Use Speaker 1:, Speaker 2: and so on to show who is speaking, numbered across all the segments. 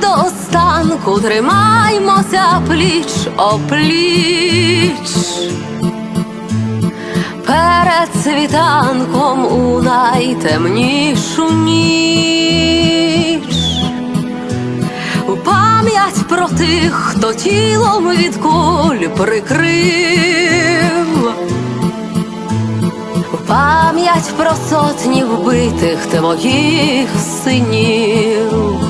Speaker 1: До останку тримаймося пліч опліч. Перед світанком у найтемнішу ніч. У пам'ять про тих, хто тілом від куль прикрив. В пам'ять про сотні вбитих твоїх синів.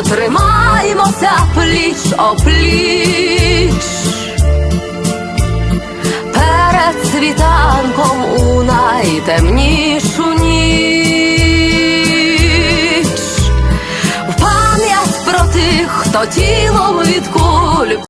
Speaker 1: Останку тримаймося пліч опліч. Перед світанком у найтемнішу ніч. В пам'ять про тих, хто тілом від куль